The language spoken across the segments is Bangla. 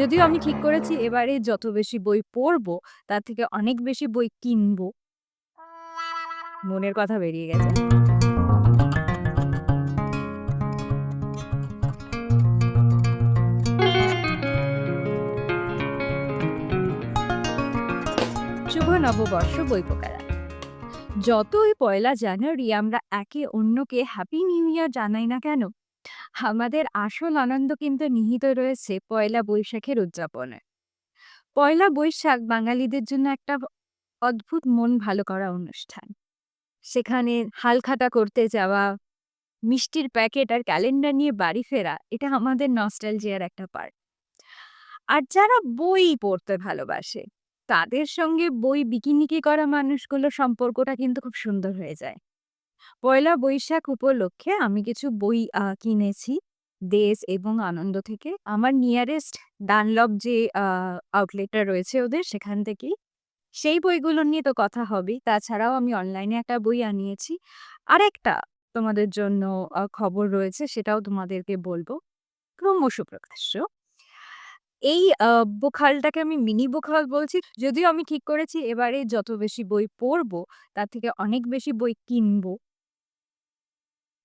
যদিও আমি ঠিক করেছি এবারে যত বেশি বই পড়ব, তার থেকে অনেক বেশি বই কিনবো। মনের কথা বেরিয়ে গেছে। শুভ নববর্ষ বইপোকারা। যতই পয়লা জানুয়ারি আমরা একে অন্যকে হ্যাপি নিউ ইয়ার জানাই না কেন, আমাদের আসল আনন্দ কিন্তু নিহিত রয়েছে পয়লা বৈশাখের উদযাপনে। পয়লা বৈশাখ বাঙালিদের জন্য একটা অদ্ভুত মন ভালো করা অনুষ্ঠান। সেখানে হালখাতা করতে যাওয়া, মিষ্টির প্যাকেট আর ক্যালেন্ডার নিয়ে বাড়ি ফেরা এটা আমাদের নস্টালজিয়ার একটা পার্ট। আর যারা বই পড়তে ভালোবাসে, তাদের সঙ্গে বই বিকিনিকি করা মানুষগুলোর সম্পর্কটা কিন্তু খুব সুন্দর হয়ে যায়। পয়লা বৈশাখ উপলক্ষে আমি কিছু বই কিনেছি দেশ এবং আনন্দ থেকে। আমার নিয়ারেস্ট ডানলপ যে আউটলেটটা রয়েছে ওদের সেখান থেকেই। সেই বইগুলো নিয়ে তো কথা হবেই। তাছাড়াও আমি অনলাইনে একটা বই আনিয়েছি। আরেকটা তোমাদের জন্য খবর রয়েছে সেটাও তোমাদেরকে বলব ক্রমশ প্রকাশ্য। এই বুক আমি মিনি বোখাল বলছি। যদিও আমি ঠিক করেছি এবারে যত বেশি বই পড়ব, তার থেকে অনেক বেশি বই কিনবো।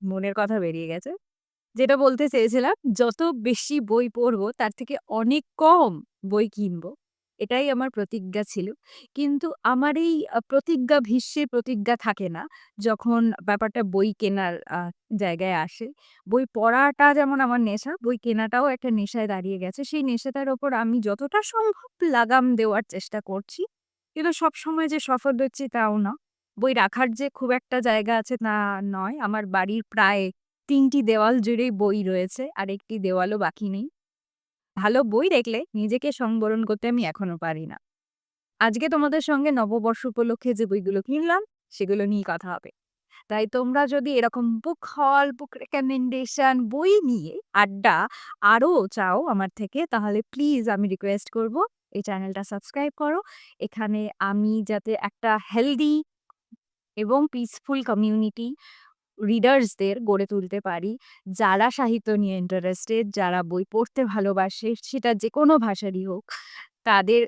মনের কথা বেরিয়ে গেছে। যেটা বলতে চেয়েছিলাম, যত বেশি বই পড়ব তার থেকে অনেক কম বই কিনবো। এটাই আমার প্রতিজ্ঞা ছিল। কিন্তু আমার এই প্রতিজ্ঞা ভীষ্মের প্রতিজ্ঞা থাকে না, যখন ব্যাপারটা বই কেনার জায়গায় আসে। বই পড়াটা যেমন আমার নেশা, বই কেনাটাও একটা নেশায় দাঁড়িয়ে গেছে। সেই নেশাটার ওপর আমি যতটা সম্ভব লাগাম দেওয়ার চেষ্টা করছি। কিন্তু সবসময় যে সফল হচ্ছি তাও না। বই রাখার যে খুব একটা জায়গা আছে তা নয়। আমার বাড়ির প্রায় তিনটি দেওয়াল জুড়েই বই রয়েছে। আর একটি দেওয়ালও বাকি নেই। ভালো বই দেখলে নিজেকে সংবরণ করতে আমি এখনও পারি না। আজকে তোমাদের সঙ্গে নববর্ষ উপলক্ষে যে বইগুলো কিনলাম, সেগুলো নিয়ে কথা হবে। তাই তোমরা যদি এরকম বুক হল, বুক রেকমেন্ডেশন বই নিয়ে আড্ডা আরও চাও আমার থেকে, তাহলে প্লিজ আমি রিকোয়েস্ট করব এই চ্যানেলটা সাবস্ক্রাইব করো। এখানে আমি যাতে একটা হেলদি এবং পিসফুল কমিউনিটি রিডার্সদের গড়ে তুলতে পারি। যারা সাহিত্য নিয়ে ইন্টারেস্টেড, যারা বই পড়তে ভালোবাসে, সেটা যে কোনো ভাষারই হোক, তাদের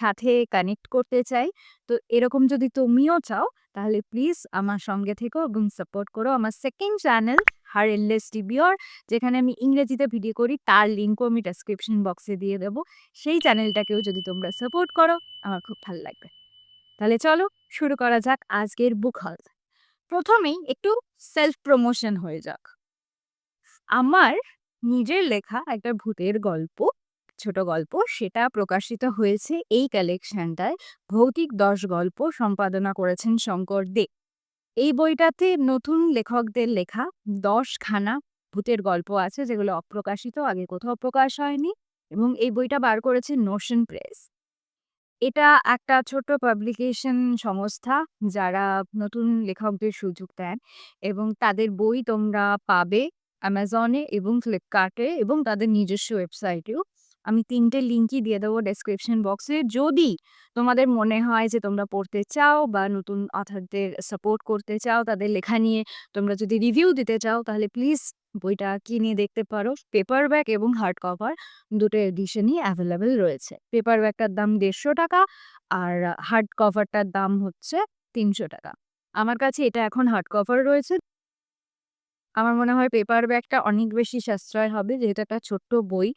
সাথে কানেক্ট করতে চাই। তো এরকম যদি তুমিও চাও, তাহলে প্লিজ আমার সঙ্গে থেকো এবং সাপোর্ট করো। আমার সেকেন্ড চ্যানেল হার এন্ডলেস টিবিওর যেখানে আমি ইংরেজিতে ভিডিও করি, তার লিঙ্কও আমি ডেসক্রিপশন বক্সে দিয়ে দেবো। সেই চ্যানেলটাকেও যদি তোমরা সাপোর্ট করো, আমার খুব ভালো লাগবে। তাহলে চলো শুরু করা যাক আজকের বুক হল। প্রথমেই একটু সেলফ প্রমোশন হয়ে যাক। আমার নিজের লেখা একটা ভূতের গল্প, ছোট গল্প সেটা প্রকাশিত হয়েছে এই কালেকশনটায়। ভৌতিক ১০ গল্প সম্পাদনা করেছেন শঙ্কর দে। এই বইটাতে নতুন লেখকদের লেখা ১০ খানা ভূতের গল্প আছে যেগুলো অপ্রকাশিত, আগে কোথাও প্রকাশ হয়নি এবং এই বইটা বার করেছে নোশন প্রেস। এটা একটা ছোট্ট পাবলিকেশন সংস্থা যারা নতুন লেখকদের সুযোগ দেন এবং তাদের বই তোমরা পাবে অ্যামাজনে এবং ফ্লিপকার্টে এবং তাদের নিজস্ব ওয়েবসাইটেও। আমি তিনটে লিঙ্কই দিয়ে দেবো ডেসক্রিপশন বক্সে। যদি তোমাদের মনে হয় যে তোমরা পড়তে চাও বা নতুন অথরদের সাপোর্ট করতে চাও, তাদের লেখা নিয়ে তোমরা যদি রিভিউ দিতে চাও, তাহলে প্লিজ বইটা কিনে দেখতে পারো। পেপার ব্যাগ এবং হার্ড কভার দুটো এডিশনই অ্যাভেলেবেল রয়েছে। পেপার ব্যাগটার দাম ৳১৫০ আর হার্ড কভারটার দাম হচ্ছে ৳৩০০। আমার কাছে এটা এখন হার্ড কভার রয়েছে। আমার মনে হয় পেপার ব্যাগটা অনেক বেশি সাশ্রয় হবে যেহেতু একটা ছোট্ট বই।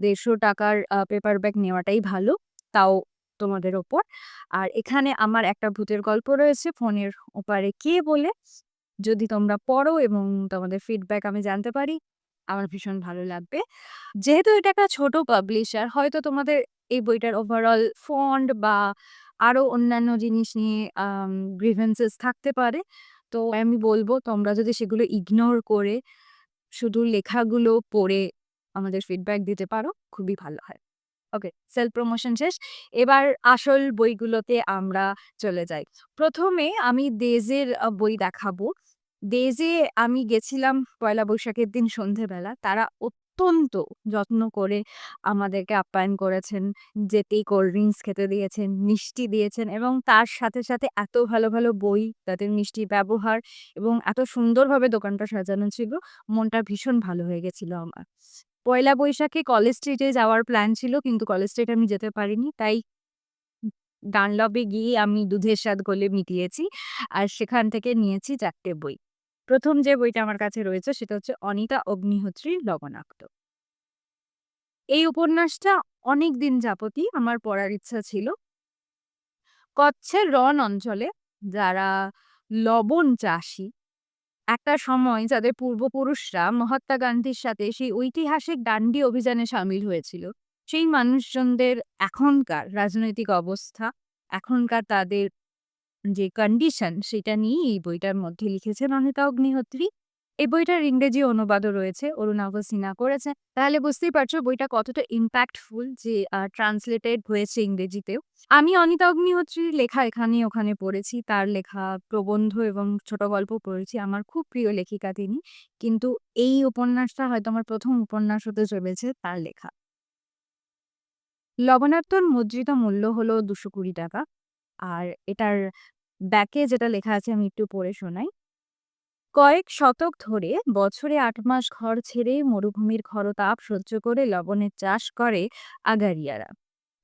দেড়শো টাকার পেপার ব্যাগ নেওয়াটাই ভালো, তাও তোমাদের ওপর। আর এখানে আমার একটা ভূতের গল্প রয়েছে 'ফোনের ওপারে কে' বলে। যদি তোমরা পড়ো এবং তোমাদের ফিডব্যাক আমি জানতে পারি, আমার ভীষণ ভালো লাগবে। যেহেতু এটা একটা ছোট পাবলিশার, হয়তো তোমাদের এই বইটার ওভারঅল ফন্ড বা আরও অন্যান্য জিনিস নিয়ে গ্রিভেন্সেস থাকতে পারে। তো আমি বলব তোমরা যদি সেগুলো ইগনোর করে শুধু লেখাগুলো পড়ে আমাদের ফিডব্যাক দিতে পারো, খুবই ভালো হয়। ওকে, সেলফ প্রমোশন শেষ। এবার আসল বইগুলোতে আমরা চলে যাই। প্রথমে আমি দেজের বই দেখাবো। দেজে আমি গেছিলাম পয়লা বৈশাখের দিন সন্ধেবেলা। তারা অত্যন্ত যত্ন করে আমাদেরকে আপ্যায়ন করেছেন। যেতেই কোল্ড ড্রিঙ্কস খেতে দিয়েছেন, মিষ্টি দিয়েছেন এবং তার সাথে, সাথে এত ভালো, ভালো বই, তাদের মিষ্টি ব্যবহার এবং এত সুন্দরভাবে দোকানটা সাজানো ছিল, মনটা ভীষণ ভালো হয়ে গেছিল আমার। পয়লা বৈশাখে কলেজ স্ট্রিটে যাওয়ার প্ল্যান ছিল কিন্তু কলেজ স্ট্রিটে আমি যেতে পারিনি। তাই ডানলপে গিয়ে আমি দুধের স্বাদ ঘোলে মিটিয়েছি। আর সেখান থেকে নিয়েছি চারটে বই। ১ম যে বইটা আমার কাছে রয়েছে সেটা হচ্ছে অনিতা অগ্নিহোত্রীর 'লবণাক্ত'। এই উপন্যাসটা অনেকদিন যাবতই আমার পড়ার ইচ্ছা ছিল। কচ্ছের রণ অঞ্চলে যারা লবণ চাষী, একটা সময় যাদের পূর্বপুরুষরা মহাত্মা গান্ধীর সাথে সেই ঐতিহাসিক ডান্ডি অভিযানে সামিল হয়েছিল, সেই মানুষজনদের এখনকার রাজনৈতিক অবস্থা, এখনকার তাদের যে কন্ডিশন সেটা নিয়েই এই বইটার মধ্যে লিখেছেন অনিতা অগ্নিহোত্রী। এই বইটার ইংরেজি অনুবাদও রয়েছে, অরুণাভ সিনহা করেছেন। তাহলে বুঝতেই পারছ বইটা কতটা ইম্প্যাক্টফুল যে ট্রান্সলেটেড হয়েছে ইংরেজিতেও। আমি অনিতা অগ্নিহোত্রীর লেখা এখানে ওখানে পড়েছি। তার লেখা প্রবন্ধ এবং ছোট গল্প পড়েছি। আমার খুব প্রিয় লেখিকা তিনি। কিন্তু এই উপন্যাসটা হয়তো আমার প্রথম উপন্যাস হতে চলেছে তার লেখা। লবণাক্তর মুদ্রিত মূল্য হলো ৳২২০ আর এটার ব্যাকে যেটা লেখা আছে আমি একটু পড়ে শোনাই। কয়েক শতক ধরে বছরে আট মাস ঘর ছেড়ে মরুভূমির খরতাপ সহ্য করে লবণের চাষ করে আগারিয়ারা।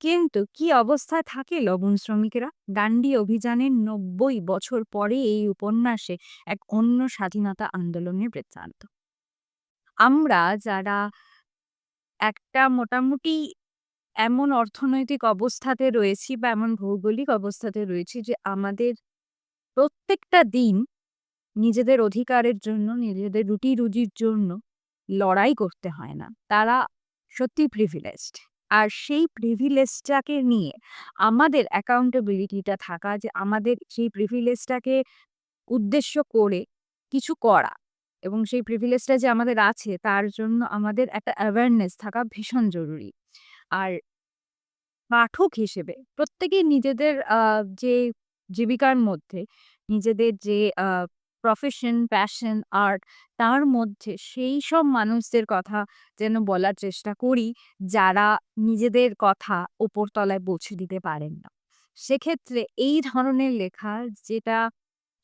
কিন্তু কি অবস্থায় থাকে লবণ শ্রমিকেরা? ডান্ডি অভিযানের ৯০ বছর পরে এই উপন্যাসে এক অন্য স্বাধীনতা আন্দোলনের বৃত্তান্ত। আমরা যারা একটা মোটামুটি এমন অর্থনৈতিক অবস্থাতে রয়েছি বা এমন ভৌগোলিক অবস্থাতে রয়েছি যে আমাদের প্রত্যেকটা দিন নিজেদের অধিকারের জন্য, নিজেদের রুটি-রুজির জন্য লড়াই করতে হয় না। তারা সত্যিই প্রিভিলেজড। আর সেই প্রিভিলেজটাকে নিয়ে আমাদের অ্যাকাউন্টেবিলিটিটা থাকা যে আমাদের সেই প্রিভিলেজটাকে উদ্দেশ্য করে কিছু করা এবং সেই প্রিভিলেজটা যে আমাদের আছে তার জন্য আমাদের একটা অ্যাওয়ারনেস থাকা ভীষণ জরুরি। আর পাঠক হিসেবে প্রত্যেকেই নিজেদের যে জীবিকার মধ্যে নিজেদের যে প্রফেশন, প্যাশন, আর্ট তার মধ্যে সেই সব মানুষদের কথা যেন বলার চেষ্টা করি যারা নিজেদের কথা ওপরতলায় পৌঁছে দিতে পারেন না। সেক্ষেত্রে এই ধরনের লেখা যেটা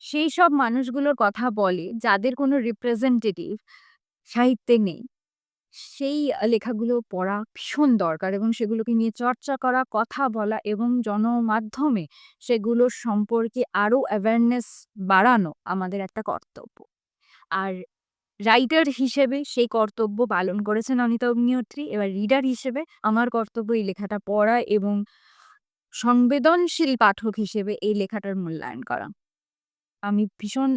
সেই সব মানুষগুলোর কথা বলে যাদের কোনো রিপ্রেজেন্টেটিভ সাহিত্যে নেই। সেই লেখাগুলো পড়া ভীষণ দরকার এবং সেগুলোকে নিয়ে চর্চা করা, কথা বলা এবং জনমাধ্যমে সেগুলোর সম্পর্কে আরও অ্যাওয়ারনেস বাড়ানো আমাদের একটা কর্তব্য। আর রাইটার হিসেবে সেই কর্তব্য পালন করেছেন অনিতা অগ্নিহোত্রী। এবার রিডার হিসেবে আমার কর্তব্য এই লেখাটা পড়া এবং সংবেদনশীল পাঠক হিসেবে এই লেখাটার মূল্যায়ন করা। আমি ভীষণ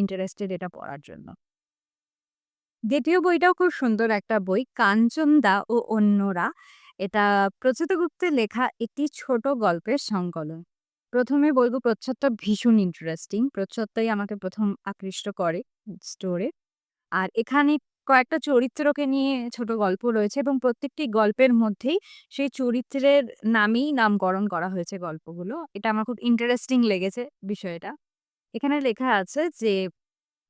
ইন্টারেস্টেড এটা পড়ার জন্য। দ্বিতীয় বইটাও খুব সুন্দর একটা বই। 'কাঞ্চনদা ও অন্যরা'। এটা প্রচ্ছদ গুপ্তের লেখা একটি ছোট গল্পের সংকলন। প্রথমে বলব প্রচ্ছদটা ভীষণ ইন্টারেস্টিং। প্রচ্ছদটাই আমাকে প্রথম আকৃষ্ট করে স্টোরে। আর এখানে কয়েকটা চরিত্রকে নিয়ে ছোট গল্প রয়েছে এবং প্রত্যেকটি গল্পের মধ্যেই সেই চরিত্রের নামেই নামকরণ করা হয়েছে গল্পগুলো। এটা আমার খুব ইন্টারেস্টিং লেগেছে বিষয়টা। এখানে লেখা আছে যে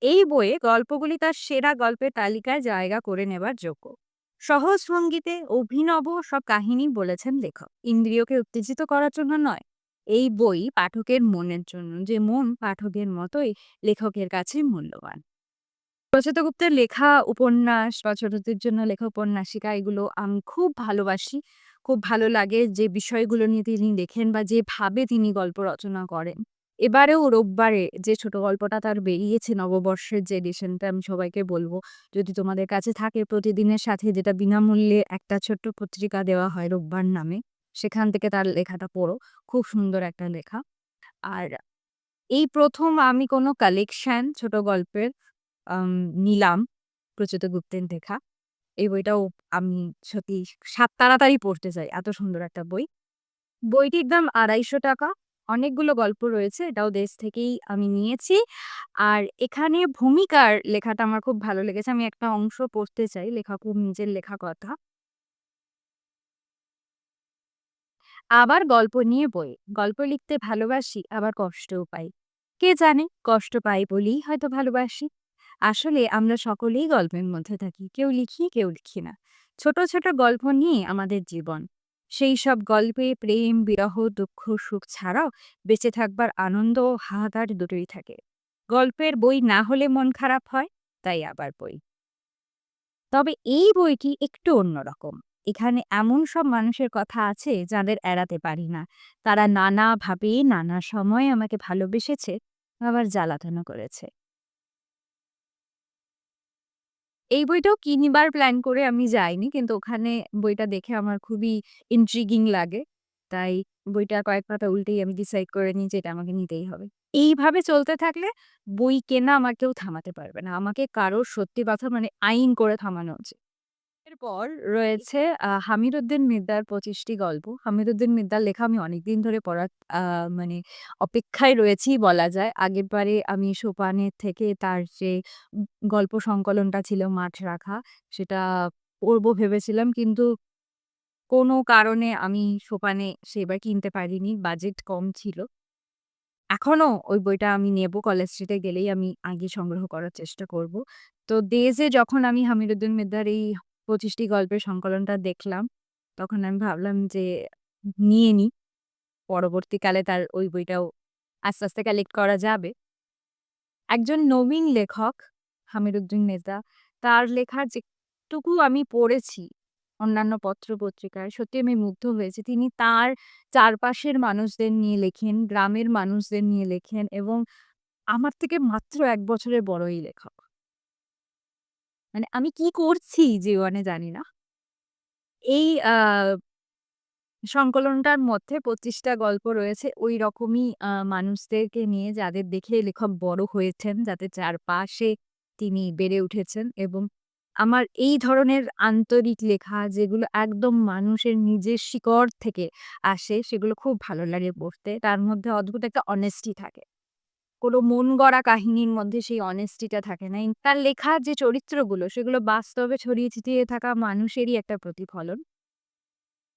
এই বইয়ে গল্পগুলি তার সেরা গল্পের তালিকায় জায়গা করে নেবার যোগ্য। সহজ ভঙ্গিতে অভিনব সব কাহিনী বলেছেন লেখক। ইন্দ্রিয়কে উত্তেজিত করার জন্য নয়। এই বই পাঠকের মনের জন্য, যে মন পাঠকের মতোই লেখকের কাছে মূল্যবান। প্রচ্ছদ গুপ্তের লেখা উপন্যাস বা ছোটদের জন্য লেখা উপন্যাসিকা এগুলো আমি খুব ভালোবাসি। খুব ভালো লাগে যে বিষয়গুলো নিয়ে তিনি লেখেন বা যেভাবে তিনি গল্প রচনা করেন। এবারেও রোববারে যে ছোট গল্পটা তার বেরিয়েছে নববর্ষের যে এডিশনটা আমি সবাইকে বলব, যদি তোমাদের কাছে থাকে প্রতিদিনের সাথে যেটা বিনামূল্যে একটা ছোট্ট পত্রিকা দেওয়া হয় রোববার নামে। সেখান থেকে তার লেখাটা পড়ো। খুব সুন্দর একটা লেখা। আর এই প্রথম আমি কোনো কালেকশন ছোট গল্পের নিলাম প্রচ্ছদ গুপ্তের লেখা। এই বইটাও আমি সত্যি সাত তাড়াতাড়ি পড়তে চাই। এত সুন্দর একটা বই। বইটির দাম ৳২৫০ অনেকগুলো গল্প রয়েছে। এটাও দেশ থেকেই আমি নিয়েছি। আর এখানে ভূমিকার লেখাটা আমার খুব ভালো লেগেছে। আমি একটা অংশ পড়তে চাই। লেখকের নিজের লেখা কথা। আবার গল্প নিয়ে বই। গল্প লিখতে ভালোবাসি আবার কষ্টও পাই। কে জানে কষ্ট পাই বলেই হয়তো ভালোবাসি। আসলে আমরা সকলেই গল্পের মধ্যে থাকি। কেউ লিখি, কেউ লিখি না। ছোট, ছোট গল্প নিয়ে আমাদের জীবন। সেই সব গল্পে প্রেম, বিরহ, দুঃখ, সুখ ছাড়াও বেঁচে থাকবার আনন্দ ও হাহাকার দুটোই থাকে। গল্পের বই না হলে মন খারাপ হয়, তাই আবার বই। তবে এই বইটি একটু অন্যরকম। এখানে এমন সব মানুষের কথা আছে যাদের এড়াতে পারি না। তারা নানাভাবে নানা সময় আমাকে ভালোবেসেছে, আবার জ্বালাতনও করেছে। এই বইটাও কিনিবার প্ল্যান করে আমি যাইনি। কিন্তু ওখানে বইটা দেখে আমার খুবই ইন্ট্রিগিং লাগে। তাই বইটা কয়েক পাতা উল্টেই আমি ডিসাইড করে নিই যে এটা আমাকে নিতেই হবে। এইভাবে চলতে থাকলে বই কেনা আমার কেউ থামাতে পারবে না। আমাকে কারোর সত্যি কথা মানে আইন করে থামানো উচিত। এরপর রয়েছে, আ হামিদুদ্দিন মির্জার ২৫ গল্প। হামিদুদ্দিন মির্জার লেখা আমি অনেকদিন ধরে পড়ার মানে অপেক্ষায় রয়েছি বলা যায়। আগেরবারে আমি সোপানের থেকে তার যে গল্প সংকলনটা ছিল 'মাঠ রাখা' সেটা পড়ব ভেবেছিলাম। কিন্তু কোনো কারণে আমি সোপানে সেবার কিনতে পারিনি। বাজেট কম ছিল। এখনও ওই বইটা আমি নেব। কলেজ স্ট্রিটে গেলেই আমি আগে সংগ্রহ করার চেষ্টা করব। তো এ যখন আমি হামিদুদ্দিন মির্জার এই ২৫ টি গল্পের সংকলনটা দেখলাম, তখন আমি ভাবলাম যে নিয়ে নিই। পরবর্তীকালে তার ওই বইটাও আস্তে, আস্তে কালেক্ট করা যাবে। একজন নবীন লেখক হামিদুদ্দিন মির্জা। তার লেখার যেটুকু আমি পড়েছি অন্যান্য পত্র-পত্রিকায়, সত্যি আমি মুগ্ধ হয়েছি। তিনি তার চারপাশের মানুষদের নিয়ে লেখেন, গ্রামের মানুষদের নিয়ে লেখেন এবং আমার থেকে মাত্র এক বছরের বড় এই লেখক। মানে আমি কি করছি জীবনে জানি না। এই সংকলনটার মধ্যে ২৫ টা গল্প রয়েছে ঐরকমই আ মানুষদেরকে নিয়ে যাদের দেখে লেখক বড় হয়েছেন, যাদের চারপাশে তিনি বেড়ে উঠেছেন এবং আমার এই ধরনের আন্তরিক লেখা যেগুলো একদম মানুষের নিজের শিকড় থেকে আসে সেগুলো খুব ভালো লাগে পড়তে। তার মধ্যে অদ্ভুত একটা অনেস্টি থাকে। কোনো মন গড়া কাহিনীর মধ্যে সেই অনেস্টিটা থাকে না। তার লেখা যে চরিত্রগুলো সেগুলো বাস্তবে ছড়িয়ে ছিটিয়ে থাকা মানুষেরই একটা প্রতিফলন।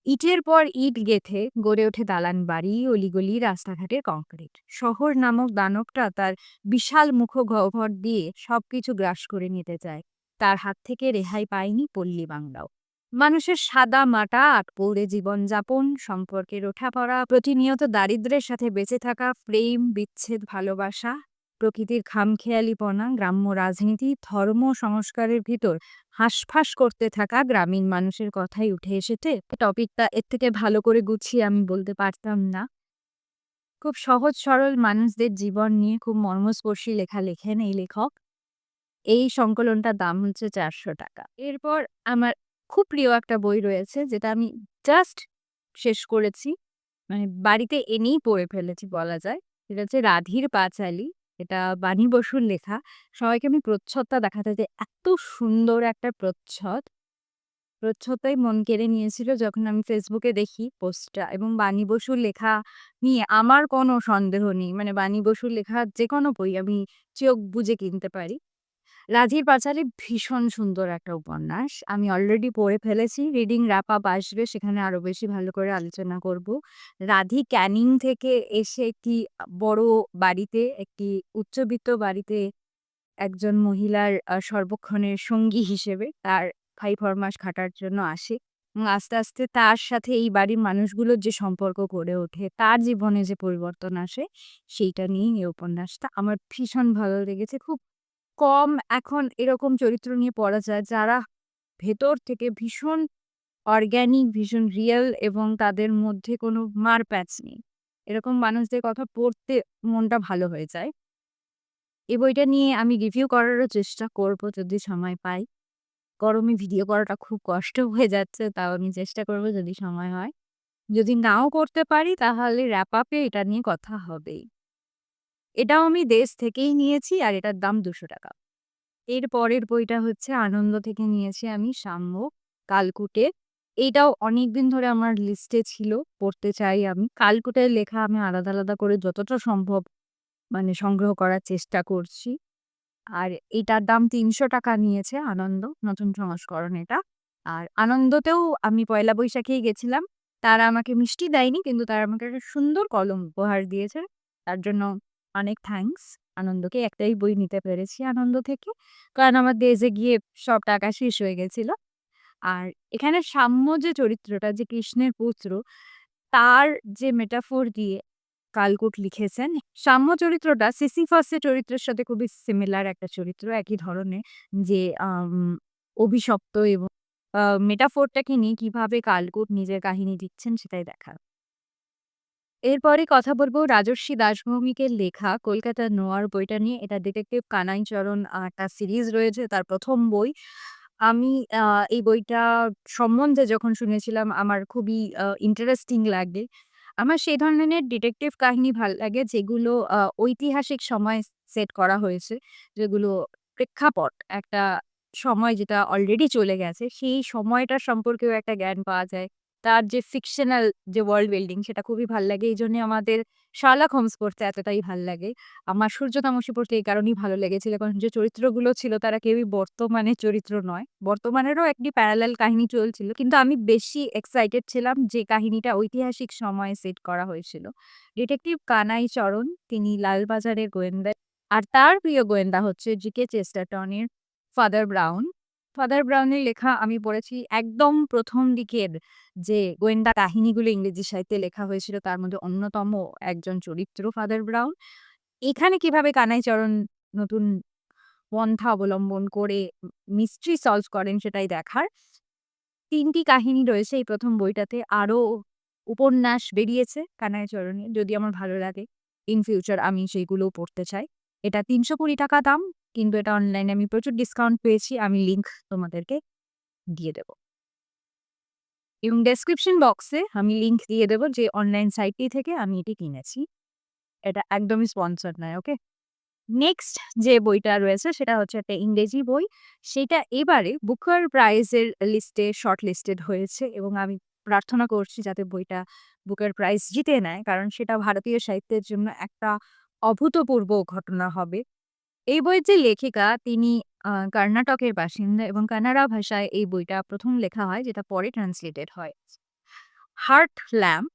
ইটের পর ইট গেঁথে গড়ে ওঠে দালান বাড়ি, অলিগলি, রাস্তাঘাটের কংক্রিট। শহর নামক দানবটা তার বিশাল মুখ মুখগহ্বর দিয়ে সবকিছু গ্রাস করে নিতে চায়। তার হাত থেকে রেহাই পায়নি পল্লী বাংলাও। মানুষের সাদামাটা আটপৌরে জীবনযাপন, সম্পর্কের ওঠাপড়া, প্রতিনিয়ত দারিদ্র্যের সাথে বেঁচে থাকা, প্রেম, বিচ্ছেদ, ভালোবাসা, প্রকৃতির খামখেয়ালিপনা, গ্রাম্য রাজনীতি, ধর্ম সংস্কারের ভিতর হাঁসফাঁস করতে থাকা গ্রামীণ মানুষের কথাই উঠে এসেছে। টপিকটা এর থেকে ভালো করে গুছিয়ে আমি বলতে পারতাম না। খুব সহজ সরল মানুষদের জীবন নিয়ে খুব মর্মস্পর্শী লেখা লেখেন এই লেখক। এই সংকলনটার দাম হচ্ছে ৳৪০০ এরপর আমার খুব প্রিয় একটা বই রয়েছে, যেটা আমি জাস্ট শেষ করেছি। মানে বাড়িতে এনেই পড়ে ফেলেছি বলা যায়। সেটা হচ্ছে রাধির পাঁচালী'। এটা বাণী বসুর লেখা। সবাইকে আমি প্রচ্ছদটা দেখাতে যে এত সুন্দর একটা প্রচ্ছদ। প্রচ্ছদটাই মন কেড়ে নিয়েছিল যখন আমি ফেসবুকে দেখি পোস্টটা এবং বাণী বসুর লেখা নিয়ে আমার কোনো সন্দেহ নেই। মানে বাণী বসুর লেখা যেকোনো বই আমি চোখ বুজে কিনতে পারি। 'রাধীর পাঁচালী' ভীষণ সুন্দর একটা উপন্যাস। আমি অলরেডি পড়ে ফেলেছি। রিডিং র‍্যাপ আপ আসবে সেখানে আরও বেশি ভালো করে আলোচনা করব। রাধি ক্যানিং থেকে এসে একটি বড় বাড়িতে, একটি উচ্চবিত্ত বাড়িতে একজন মহিলার সর্বক্ষণের সঙ্গী হিসেবে তার ৫-৬ মাস খাটার জন্য আসে আস্তে, আস্তে তার সাথে এই বাড়ির মানুষগুলোর যে সম্পর্ক গড়ে ওঠে, তার জীবনে যে পরিবর্তন আসে, সেইটা নিয়েই এই উপন্যাসটা। আমার ভীষণ ভালো লেগেছে। খুব কম এখন এরকম চরিত্র নিয়ে পড়া যায় যারা ভেতর থেকে ভীষণ অর্গানিক, ভীষণ রিয়েল এবং তাদের মধ্যে কোনো মারপ্যাঁচ নেই। এরকম মানুষদের কথা পড়তে মনটা ভালো হয়ে যায়। এই বইটা নিয়ে আমি রিভিউ করারও চেষ্টা করব যদি সময় পাই। গরমে ভিডিও করাটা খুব কষ্ট হয়ে যাচ্ছে তাও আমি চেষ্টা করব যদি সময় হয়। যদি নাও করতে পারি তাহলে র‍্যাপ আপে এটা নিয়ে কথা হবেই। এটাও আমি দেশ থেকেই নিয়েছি আর এটার দাম ৳২০০ এর পরের বইটা হচ্ছে আনন্দ থেকে নিয়েছি আমি 'সাম্য', কালকুটে। এইটাও অনেকদিন ধরে আমার লিস্টে ছিল, পড়তে চাই আমি। কালকুটের লেখা আমি আলাদা, আলাদা করে যতটা সম্ভব মানে সংগ্রহ করার চেষ্টা করছি। আর এটার দাম ৳৩০০ নিয়েছে আনন্দ, নতুন সংস্করণ এটা। আর আনন্দতেও আমি পয়লা বৈশাখেই গেছিলাম। তারা আমাকে মিষ্টি দেয়নি কিন্তু তারা আমাকে একটা সুন্দর কলম উপহার দিয়েছে। তার জন্য অনেক থ্যাংকস আনন্দকে। একটাই বই নিতে পেরেছি আনন্দ থেকে। কারণ আমার দেশে গিয়ে সব টাকা শেষ হয়ে গেছিল। আর এখানে সাম্য যে চরিত্রটা যে কৃষ্ণের পুত্র, তার যে মেটাফোর দিয়ে কালকুট লিখেছেন, সাম্য চরিত্রটা সিসিফাসের চরিত্রের সাথে খুবই সিমিলার একটা চরিত্র। একই ধরনের যে অভিশপ্ত এবং মেটাফোরটাকে নিয়ে কীভাবে কালকুট নিজের কাহিনী দিচ্ছেন সেটাই দেখার। এরপরে কথা বলব রাজর্ষি দাস ভৌমিকের লেখা কলকাতা নোয়ার' বইটা নিয়ে। এটা ডিটেকটিভ কানাইচরণ একটা সিরিজ রয়েছে তার প্রথম বই। আমি এই বইটা সম্বন্ধে যখন শুনেছিলাম আমার খুবই ইন্টারেস্টিং লাগে। আমার সেই ধরনের ডিটেকটিভ কাহিনী ভালো লাগে যেগুলো ঐতিহাসিক সময় সেট করা হয়েছে। যেগুলো প্রেক্ষাপট একটা সময় যেটা অলরেডি চলে গেছে, সেই সময়টার সম্পর্কেও একটা জ্ঞান পাওয়া যায়। তার যে ফিকশনাল যে ওয়ার্ল্ড বিল্ডিং সেটা খুবই ভালো লাগে। এইজন্যে আমাদের 'শার্লক হোমস' পড়তে এতটাই ভালো লাগে। আমার 'সূর্যতামসী' পড়তে এই কারণেই ভালো লেগেছিল কারণ যে চরিত্রগুলো ছিল তারা কেউই বর্তমানে চরিত্র নয়। বর্তমানেরও একটি প্যারালাল কাহিনী চলছিল। কিন্তু আমি বেশি এক্সাইটেড ছিলাম যে কাহিনীটা ঐতিহাসিক সময়ে সেট করা হয়েছিল। ডিটেকটিভ কানাই চরণ, তিনি লালবাজারের গোয়েন্দা। আর তার প্রিয় গোয়েন্দা হচ্ছে জি কে চেস্টারটনের 'ফাদার ব্রাউন'। 'ফাদার ব্রাউন'-এর লেখা আমি পড়েছি একদম প্রথম দিকের যে গোয়েন্দা কাহিনীগুলো ইংরেজি সাহিত্যে লেখা হয়েছিল, তার মধ্যে অন্যতম একজন চরিত্র 'ফাদার ব্রাউন'। এখানে কীভাবে কানাইচরণ নতুন পন্থা অবলম্বন করে মিস্ট্রি সলভ করেন সেটাই দেখার। তিনটি কাহিনী রয়েছে এই প্রথম বইটাতে। আরও উপন্যাস বেরিয়েছে কানাইচরণের যদি আমার ভালো লাগে। ইন ফিউচার আমি সেইগুলোও পড়তে চাই। এটা ৳৩২০ দাম। কিন্তু এটা অনলাইনে আমি প্রচুর ডিসকাউন্ট পেয়েছি। আমি লিংক তোমাদেরকে দিয়ে দেব। এবং ডেসক্রিপশন বক্সে আমি লিংক দিয়ে দেব যে অনলাইন সাইটটি থেকে আমি এটি কিনেছি। এটা একদমই স্পন্সরড নয়, ওকে? নেক্সট যে বইটা রয়েছে সেটা হচ্ছে একটা ইংরেজি বই। সেটা এবারে বুকার প্রাইজের লিস্টে শর্ট লিস্টেড হয়েছে এবং আমি প্রার্থনা করছি যাতে বইটা বুকার প্রাইজ জিতে নেয়। কারণ সেটা ভারতীয় সাহিত্যের জন্য একটা অভূতপূর্ব ঘটনা হবে। এই বইয়ের যে লেখিকা, তিনি কর্ণাটকের বাসিন্দা এবং কানাড়া ভাষায় এই বইটা ১ম লেখা হয়, যেটা পরে ট্রান্সলেটেড হয়। 'হার্ট ল্যাম্প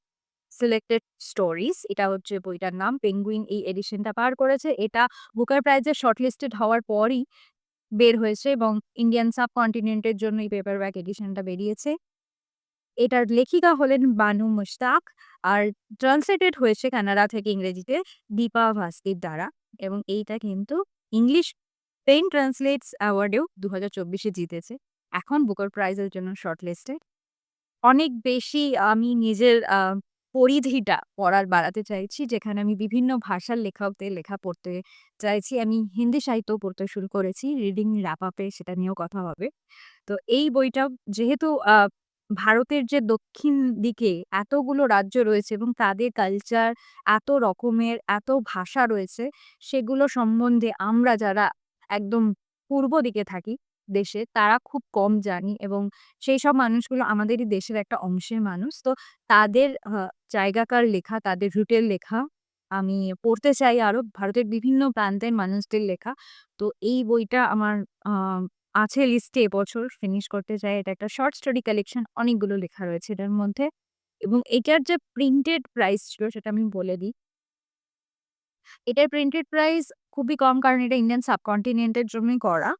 সিলেক্টেড স্টোরিজ' এটা হচ্ছে বইটার নাম। পেঙ্গুইন এই এডিশনটা পার করেছে। এটা বুকার প্রাইজে শর্টলিস্টেড হওয়ার পরই বের হয়েছে এবং ইন্ডিয়ান সাবকন্টিনেন্টের জন্য এই পেপারব্যাক এডিশনটা বেরিয়েছে। এটার লেখিকা হলেন বানু মুশতাক। আর ট্রান্সলেটেড হয়েছে কানাডা থেকে ইংরেজিতে দীপা ভাস্কির দ্বারা এবং এইটা কিন্তু ইংলিশ পেন ট্রান্সলেটস অ্যাওয়ার্ডেও ২০২৪ এ জিতেছে। এখন বুকার প্রাইজের জন্য শর্টলিস্টেড। অনেক বেশি আমি নিজের পরিধিটা পড়ার বাড়াতে চাইছি, যেখানে আমি বিভিন্ন ভাষার লেখকদের লেখা পড়তে চাইছি। আমি হিন্দি সাহিত্য পড়তে শুরু করেছি। রিডিং র‍্যাপ আপে সেটা নিয়েও কথা হবে। তো এই বইটা যেহেতু ভারতের যে দক্ষিণ দিকে এতগুলো রাজ্য রয়েছে এবং তাদের কালচার এত রকমের, এত ভাষা রয়েছে সেগুলো সম্বন্ধে আমরা যারা একদম পূর্ব দিকে থাকি দেশে তারা খুব কম জানি এবং সেই সব মানুষগুলো আমাদেরই দেশের একটা অংশের মানুষ। তো তাদের জায়গাকার লেখা, তাদের রুটের লেখা আমি পড়তে চাই আরও। ভারতের বিভিন্ন প্রান্তের মানুষদের লেখা। তো এই বইটা আমার আছে লিস্টে এবছর ফিনিশ করতে চাই। এটা একটা শর্ট স্টোরি কালেকশন। অনেকগুলো লেখা রয়েছে এটার মধ্যে এবং এটার যে প্রিন্টেড প্রাইস ছিল সেটা আমি বলে দিই। এটার প্রিন্টেড প্রাইস খুবই কম কারণ এটা ইন্ডিয়ান সাবকন্টিনেন্টের জন্যই করা।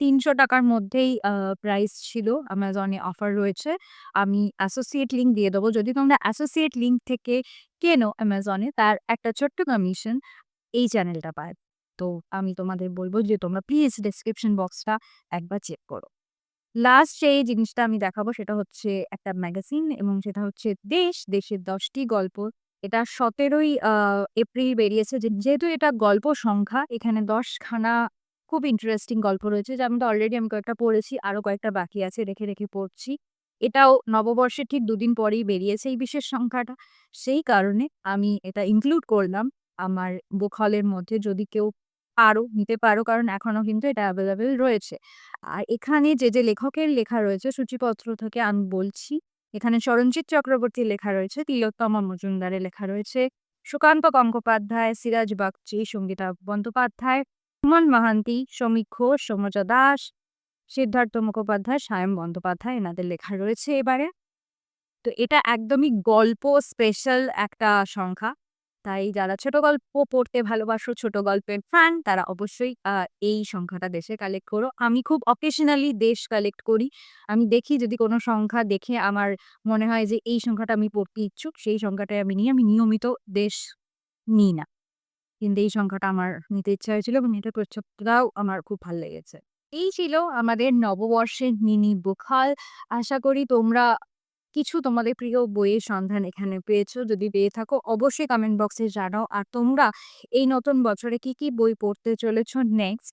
তিনশো টাকার মধ্যেই প্রাইস ছিল। অ্যামাজনে অফার রয়েছে। আমি অ্যাসোসিয়েট লিংক দিয়ে দেবো যদি তোমরা অ্যাসোসিয়েট লিংক থেকে কেনো অ্যামাজনে তার একটা ছোট্ট কমিশন এই চ্যানেলটা পায়। তো আমি তোমাদের বলব যে তোমরা প্লিজ ডেসক্রিপশন বক্সটা একবার চেক করো। লাস্ট যে জিনিসটা আমি দেখাবো সেটা হচ্ছে একটা ম্যাগাজিন এবং সেটা হচ্ছে 'দেশ', 'দেশের ১০ টি গল্প। এটা ১৭ই আ এপ্রিল বেরিয়েছে। যেহেতু এটা গল্প সংখ্যা এখানে ১০ খানা খুব ইন্টারেস্টিং গল্প রয়েছে যেমনটা অলরেডি আমি কয়েকটা পড়েছি। আরও কয়েকটা বাকি আছে রেখে, রেখে পড়ছি। এটাও নববর্ষের ঠিক দুদিন পরেই বেরিয়েছে এই বিশেষ সংখ্যাটা। সেই কারণে আমি এটা ইনক্লুড করলাম আমার বুক হলের মধ্যে। যদি কেউ পারো নিতে পারো কারণ এখনও কিন্তু এটা অ্যাভেলেবেল রয়েছে। আর এখানে যে, যে লেখকের লেখা রয়েছে সূচিপত্র থেকে আমি বলছি। এখানে সরঞ্জিত চক্রবর্তীর লেখা রয়েছে, তিলোত্তমা মজুমদারের লেখা রয়েছে, সুকান্ত গঙ্গোপাধ্যায়, সিরাজ বাগচি, সঙ্গীতা বন্দ্যোপাধ্যায়, সুমন মাহান্তি, সমীক ঘোষ, সৌম্যজা দাস, সিদ্ধার্থ মুখোপাধ্যায়, সায়ম বন্দ্যোপাধ্যায় এনাদের লেখা রয়েছে এবারে। তো এটা একদমই গল্প স্পেশাল একটা সংখ্যা। তাই যারা ছোট গল্প পড়তে ভালোবাসো, ছোট গল্পের ফ্যান তারা অবশ্যই এই সংখ্যাটা দেশে কালেক্ট করো। আমি খুব অকেশনালি দেশ কালেক্ট করি। আমি দেখি যদি কোনো সংখ্যা দেখে আমার মনে হয় যে এই সংখ্যাটা আমি পড়তে ইচ্ছুক সেই সংখ্যাটাই আমি নিই। আমি নিয়মিত দেশ নিই না। কিন্তু এই সংখ্যাটা আমার নিতে ইচ্ছা হয়েছিল এবং এটার প্রচ্ছদটাও আমার খুব ভালো লেগেছে। এই ছিল আমাদের নববর্ষের মিনি বুক হল। আশা করি তোমরা কিছু তোমাদের প্রিয় বইয়ের সন্ধান এখানে পেয়েছ। যদি পেয়ে থাকো অবশ্যই কমেন্ট বক্সে জানাও। আর তোমরা এই নতুন বছরে কি, কি বই পড়তে চলেছ নেক্সট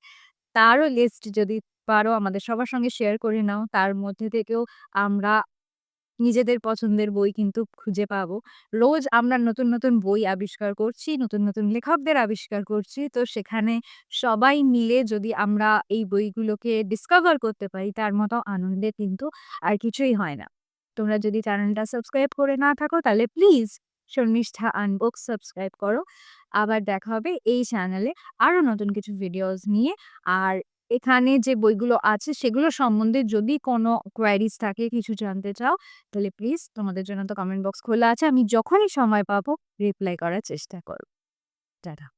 তারও লিস্ট যদি পারো আমাদের সবার সঙ্গে শেয়ার করে নাও। তার মধ্যে থেকেও আমরা নিজেদের পছন্দের বই কিন্তু খুঁজে পাবো। রোজ আমরা নতুন, নতুন বই আবিষ্কার করছি, নতুন, নতুন লেখকদের আবিষ্কার করছি। তো সেখানে সবাই মিলে যদি আমরা এই বইগুলোকে ডিসকভার করতে পারি তার মতো আনন্দের কিন্তু আর কিছুই হয় না। তোমরা যদি চ্যানেলটা সাবস্ক্রাইব করে না থাকো তাহলে প্লিজ শর্মিষ্ঠা আনবুক সাবস্ক্রাইব করো। আবার দেখা হবে এই চ্যানেলে আরও নতুন কিছু ভিডিওস নিয়ে। আর এখানে যে বইগুলো আছে সেগুলো সম্বন্ধে যদি কোনো কোয়ারিজ থাকে, কিছু জানতে চাও তাহলে প্লিজ তোমাদের জন্য তো কমেন্ট বক্স খোলা আছে। আমি যখনই সময় পাবো রিপ্লাই করার চেষ্টা করব। টাটা।